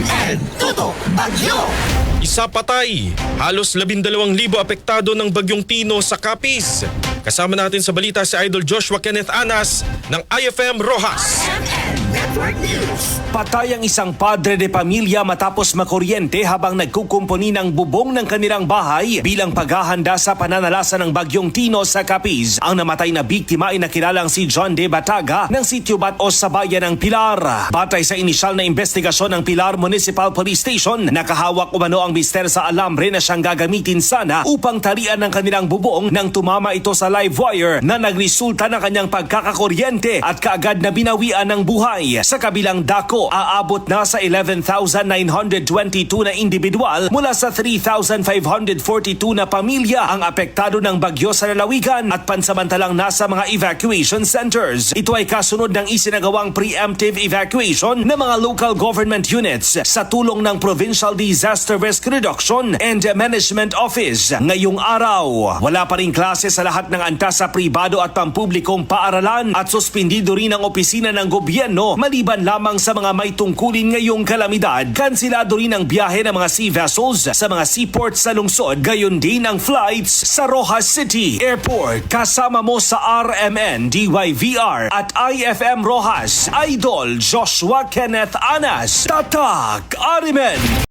RMN Tutok Bagyo Isa patay, halos 12,000 apektado ng bagyong Tino sa Capiz. Kasama natin sa balita si Idol Joshua Kenneth Anas ng IFM Rojas. RMN Network News Patay ang isang padre de pamilya matapos makuryente habang nagkukumpuni ng bubong ng kanilang bahay bilang paghahanda sa pananalasa ng bagyong Tino sa Capiz. Ang namatay na biktima ay nakilalang si John De Bataga ng sitio Batos sa bayan ng Pilar. Batay sa inisyal na investigasyon ng Pilar Municipal Police Station, nakahawak umano ang mister sa alambre na siyang gagamitin sana upang talian ng kanilang bubong nang tumama ito sa live wire na nagresulta ng kanyang pagkakakuryente at kaagad na binawian ng buhay. Sa kabilang dako, aabot na sa 11,922 na individual mula sa 3,542 na pamilya ang apektado ng bagyo sa lalawigan at pansamantalang nasa mga evacuation centers. Ito ay kasunod ng isinagawang preemptive evacuation ng mga local government units sa tulong ng Provincial Disaster Risk Reduction and Management Office. Ngayong araw, wala pa rin klase sa lahat ng antas sa pribado at pampublikong paaralan at suspindido rin ang opisina ng gobyerno maliban lamang sa mga may tungkulin ngayong kalamidad. Kansilado rin ang biyahe ng mga sea vessels sa mga seaports sa lungsod, gayon din ang flights sa Rojas City Airport. Kasama mo sa RMN, DYVR at IFM Rojas, Idol Joshua Kenneth Anas, Tatak Arimen.